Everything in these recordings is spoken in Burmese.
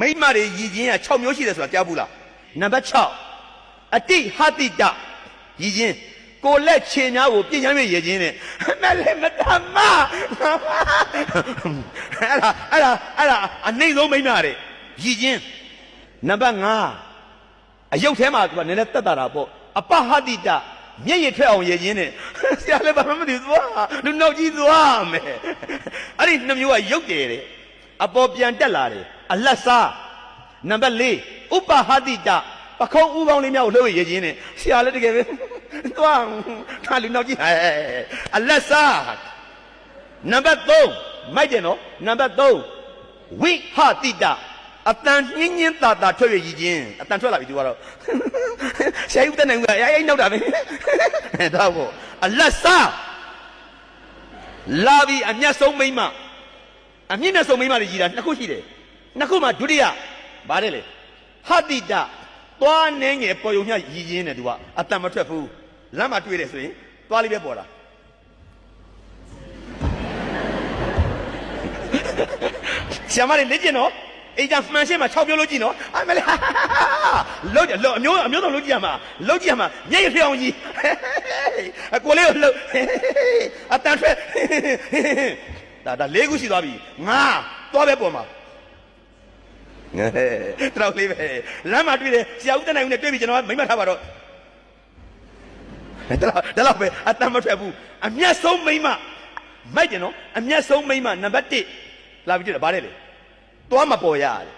မိမတွေရည်ချင်းက6မျိုးရှိတယ်ဆိုတာကြားဘူးလားနံပါတ်6အတိဟတိတရည်ချင်းကိုလက်ခြေများကိုပြင်ချမ်းမြေရည်ချင်းနဲ့မလဲမတမအဲ့ဒါအဲ့ဒါအဲ့ဒါအနှိမ့်ဆုံးမိမတွေရည်ချင်းနံပါတ်5အယုတ်ထဲမှာသူကနည်းနည်းတက်တာတာပေါ့အပဟတိတမျက်ရည်ထွက်အောင်ရည်ချင်းနဲ့ဆရာလည်းဘာမှမသိဘူးသွားလူနောက်ကြီးသွားမယ်အဲ့ဒီနှစ်မျိုးကရုပ်တယ်တဲ့ အပေါ်ပြန်တက်လာတယ်အလတ်စားနံပါတ်4ဥပဟတိတပခုံးဥပေါင်းလေးများကိုလှုပ်ရည်ချင်းနဲ့ဆရာလည်းတကယ်ပဲသွားခါလူနောက်ကြီးဟဲ့အလတ်စားနံပါတ်3မိုက်တယ်နော်နံပါတ်3ဝိဟတိတအတန်ညင်းညင်းတာတာထွက်ရည်ချင်းအတန်ထွက်လာပြီသူကတော့ဆရာကြီးဦးတဲ့နိုင်ဦးကရိုင်းရိုင်းနောက်တာပဲတော့ပေါ့အလတ်စားလာပြီအမျက်ဆုံးမိန်းမ အမြင့်မြတ်ဆုံးမိန်းမတွေကြီးတာနှစ်ခုရှိတယ်နှစ်ခုမှဒုတိယဗါတယ်လေဟတိတသွားနေငယ်ပေါ်ယုံမြရည်ချင်းတယ်သူကအတန်မထွက်ဘူးလမ်းမှာတွေ့တယ်ဆိုရင်သွားလေးပဲပေါ်တာဆရာမတွေလက်ကျင်နော်အိမ်ကြမှန်ရှင်းမှာ6ပြောလို့ကြည့်နော်အမလေးလောက်ကြလောက်အမျိုးအမျိုးတော့လောက်ကြည့်ရမှာလောက်ကြည့်ရမှာမျက်ရည်ဖျောင်းကြီးအကိုလေးကိုလှုပ်အတန်ထွက် ဒါဒါလေးခုရှိသွားပြီငါသွားပဲပေါ်မှာငဲတော့လေးပဲလမ်းမှာတွေ့တယ်ဆရာဦးတနိုင်ဦးနဲ့တွေ့ပြီကျွန်တော်ကမိမ့်မထားပါတော့ဒါတော့ဒါတော့ပဲအတန်မထွက်ဘူးအမျက်ဆုံးမိမ့်မမိုက်တယ်နော်အမျက်ဆုံးမိမ့်မနံပါတ်1လာပြီးတွေ့တယ်ဗါတယ်လေသွားမပေါ်ရတယ်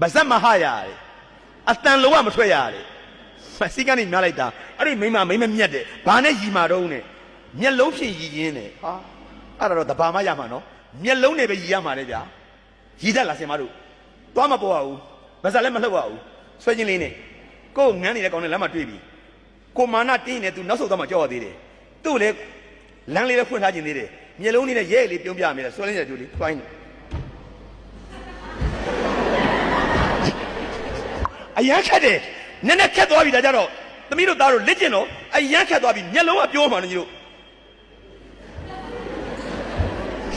ဗဇက်မဟရတယ်အတန်လုံးဝမထွက်ရတယ်မစီကနေများလိုက်တာအဲ့ဒီမိမမိမမြတ်တယ်ဘာနဲ့ရီမာတော့နဲ့မျက်လုံးဖြင့်ရီရင်းတယ်ဟာ အဲ့ဒါတော့တဘာမရမှာနော်မျက်လုံးနဲ့ပဲရီရမှာလေဗျာရီတတ်လားဆင်မတို့သွားမပေါ်ရဘူးဗဇက်လည်းမလှုပ်ရဘူးဆွဲချင်းလေးနဲ့ကိုယ်ငန်းနေတဲ့ကောင်နဲ့လမ်းမှာတွေ့ပြီကိုမာနတင်းနေသူနောက်ဆုတ်သွားမှကြောက်ရသေးတယ်သူ့လေလမ်းလေးလည်းဖွင့်ထားခြင်းသေးတယ်မျက်လုံးလေးနဲ့ရဲလေးပြုံးပြမိတယ်ဆွဲလေးနဲ့ကြိုးလေးထွိုင်းနေအရန်ခက်တယ်နည်းနည်းခက်သွားပြီဒါကြတော့သမီးတို့သားတို့လက်ကျင်တော့အရန်ခက်သွားပြီမျက်လုံးကပြောမှန်းညီတို့